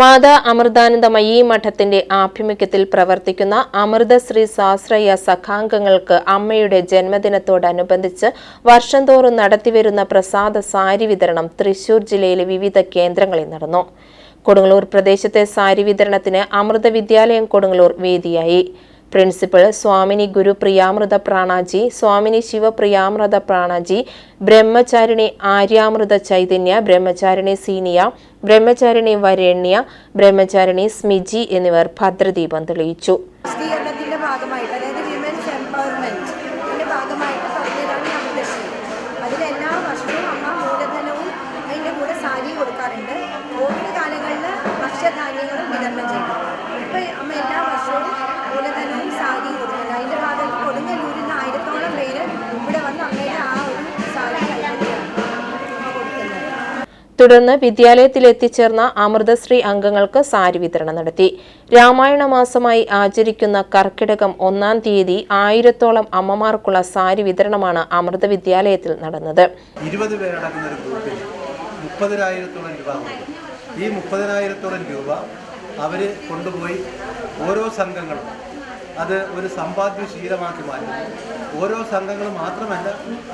മാതാ അമൃതാനന്ദമയീ മഠത്തിന്റെ ആഭിമുഖ്യത്തിൽ പ്രവർത്തിക്കുന്ന അമൃതശ്രീ സാശ്രയ സഖാംഗങ്ങൾക്ക് അമ്മയുടെ ജന്മദിനത്തോടനുബന്ധിച്ച് വർഷം തോറും നടത്തിവരുന്ന പ്രസാദ സാരി വിതരണം തൃശൂർ ജില്ലയിലെ വിവിധ കേന്ദ്രങ്ങളിൽ നടന്നു. കൊടുങ്ങല്ലൂർ പ്രദേശത്തെ സാരി വിതരണത്തിന് അമൃത വിദ്യാലയം കൊടുങ്ങല്ലൂർ വേദിയായി. പ്രിൻസിപ്പൽ സ്വാമിനി ഗുരു പ്രിയാമൃത പ്രാണാജി സ്വാമിനി ശിവപ്രിയാമൃത പ്രാണാജി ബ്രഹ്മചാരിണി ആര്യാമൃത ചൈതന്യ ബ്രഹ്മചാരിണി സീനിയ ബ്രഹ്മചാരിണി വരേണ്യ ബ്രഹ്മചാരിണി സ്മിജി എന്നിവർ ഭദ്രദീപം തെളിയിച്ചു. ഭാഗമായിട്ട് അതായത് വിമൻസ് എംപവർമെന്റിന്റെ ഭാഗമായിട്ട് എല്ലാ വർഷവും അമ്മ മൂലധനവും അതിന്റെ കൂടെ സാരി കൊടുക്കാറുണ്ട്. തുടർന്ന് വിദ്യാലയത്തിൽ എത്തിച്ചേർന്ന അമൃതശ്രീ അംഗങ്ങൾക്ക് സാരി വിതരണം നടത്തി. രാമായണ മാസമായി ആചരിക്കുന്ന കർക്കിടകം ഒന്നാം തീയതി ആയിരത്തോളം അമ്മമാർക്കുള്ള സാരി വിതരണമാണ് അമൃത വിദ്യാലയത്തിൽ നടന്നത്. പേരടങ്ങുന്ന ഒരു രൂപ ഈ മുപ്പതിനായിരത്തോളം രൂപ അവർ കൊണ്ടുപോയി ഓരോ സംഘങ്ങളും അത് ഒരു സമ്പാദ്യ ശീലമാക്കി ഓരോ സംഘങ്ങളും മാത്രമല്ല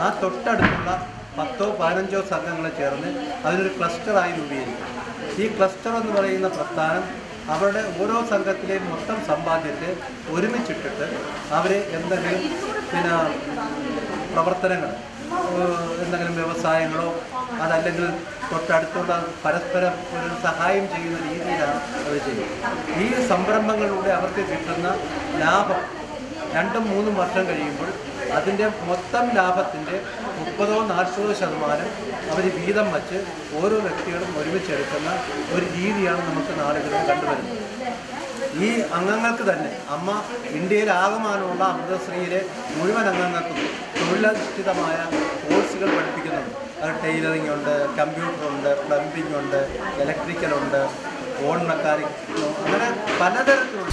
ആ തൊട്ടടുത്തുള്ള പത്തോ പതിനഞ്ചോ സംഘങ്ങൾ ചേർന്ന് അതിനൊരു ക്ലസ്റ്ററായി രൂപീകരിക്കും. ഈ ക്ലസ്റ്റർ എന്ന് പറയുന്ന പ്രസ്ഥാനം അവരുടെ ഓരോ സംഘത്തിലെയും മൊത്തം സമ്പാദ്യത്തെ ഒരുമിച്ചിട്ടിട്ട് അവർ എന്തെങ്കിലും പിന്നെ പ്രവർത്തനങ്ങൾ എന്തെങ്കിലും വ്യവസായങ്ങളോ അതല്ലെങ്കിൽ തൊട്ടടുത്തുള്ള പരസ്പരം ഒരു സഹായം ചെയ്യുന്ന രീതിയിലാണ് അവർ ചെയ്യുന്നത്. ഈ സംരംഭങ്ങളിലൂടെ അവർക്ക് കിട്ടുന്ന ലാഭം രണ്ടും മൂന്നും വർഷം കഴിയുമ്പോൾ അതിന്റെ മൊത്തം ലാഭത്തിന്റെ മുപ്പതോ നാൽപ്പതോ ശതമാനം അവർ വീതം വച്ച് ഓരോ വ്യക്തികളും ഒരുമിച്ചെടുക്കുന്ന ഒരു രീതിയാണ് നമുക്ക് നാടുകളിൽ കണ്ടുവരുന്നത്. ഈ അംഗങ്ങൾക്ക് തന്നെ അമ്മ ഇന്ത്യയിൽ ആകമാനമുള്ള അമൃതശ്രീയിലെ മുഴുവൻ അംഗങ്ങൾക്കും തൊഴിലധിഷ്ഠിതമായ കോഴ്സുകൾ പഠിപ്പിക്കുന്നുണ്ട്. അത് ടൈലറിംഗ് ഉണ്ട് കമ്പ്യൂട്ടർ ഉണ്ട് പ്ലംബിംഗ് ഉണ്ട് ഇലക്ട്രിക്കൽ ഉണ്ട് ഫോൺ മെക്കാനിക് അങ്ങനെ പലതരത്തിലുള്ള